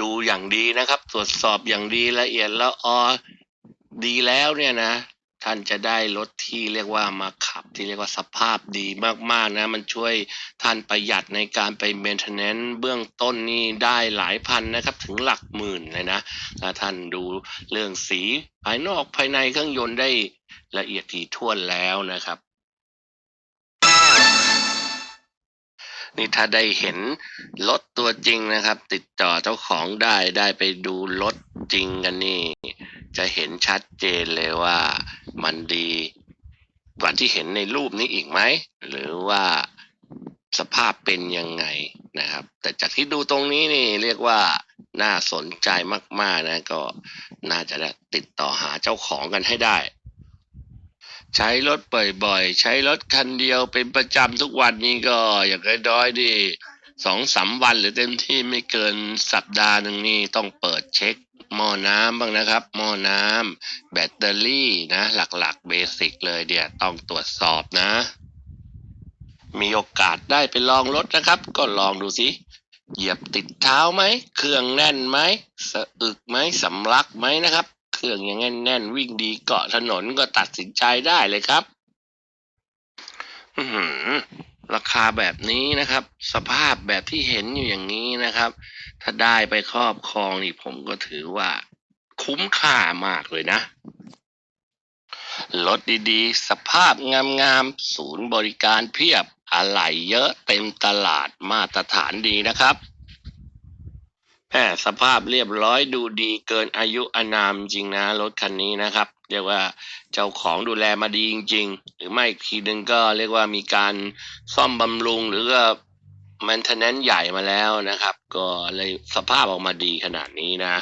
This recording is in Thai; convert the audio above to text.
ดูอย่างดีนะครับ ตรวจสอบอย่างดีละเอียดแล้วออดีแล้วเนี่ยนะ ท่านจะได้รถที่เรียกว่ามาขับที่เรียกว่าสภาพดีมากๆนะ มันช่วยท่านประหยัดในการไป maintenance เบื้องต้นนี่ได้หลายพันนะครับ ถึงหลักหมื่นเลยนะถ้าท่านดูเรื่องสีภายนอกภายในเครื่องยนต์ได้ละเอียดถี่ถ้วนแล้วนะครับ นี่ถ้าได้เห็นรถตัวจริงนะครับ ติดต่อเจ้าของได้ได้ไปดูรถจริงกันนี่ จะเห็นชัดเจนเลยว่ามันดีกว่าที่เห็นในรูปนี้อีกไหม หรือว่าสภาพเป็นยังไงนะครับ แต่จากที่ดูตรงนี้นี่เรียกว่าน่าสนใจมากๆนะก็น่าจะได้ติดต่อหาเจ้าของกันให้ได้ ใช้รถบ่อยๆ ใช้รถคันเดียวเป็นประจำทุกวันนี้ก็อย่างน้อยๆดิสองสามวันหรือเต็มที่ไม่เกินสัปดาห์หนึ่งนี่ต้องเปิดเช็คหม้อน้ำบ้างนะครับหม้อน้ำแบตเตอรี่นะ หลักๆเบสิกเลยเดี๋ยวต้องตรวจสอบนะ มีโอกาสได้ไปลองรถนะครับ ก็ลองดูสิเหยียบติดเท้าไหมเครื่องแน่นไหมสะอึกไหมสำลักไหมนะครับ รื่องยังแน่นแน่นๆวิ่งดีเกาะถนนก็ตัดสินใจได้เลยครับราคาแบบนี้นะครับ สภาพแบบที่เห็นอยู่อย่างนี้นะครับ ถ้าได้ไปครอบครองนี่ผมก็ถือว่า คุ้มค่ามากเลยนะรถดีๆ สภาพงามๆ ศูนย์บริการเพียบอะไหล่เยอะเต็มตลาดมาตรฐานดีนะครับ แหมสภาพเรียบร้อยดูดีเกินอายุอนามจริงนะรถคันนี้นะครับ เรียกว่าเจ้าของดูแลมาดีจริง ๆ หรือไม่ทีนึ่งก็เรียกว่ามีการซ่อมบำรุงหรือก็ maintenance ใหญ่มาแล้วนะครับ ก็เลยสภาพออกมาดีขนาดนี้นะ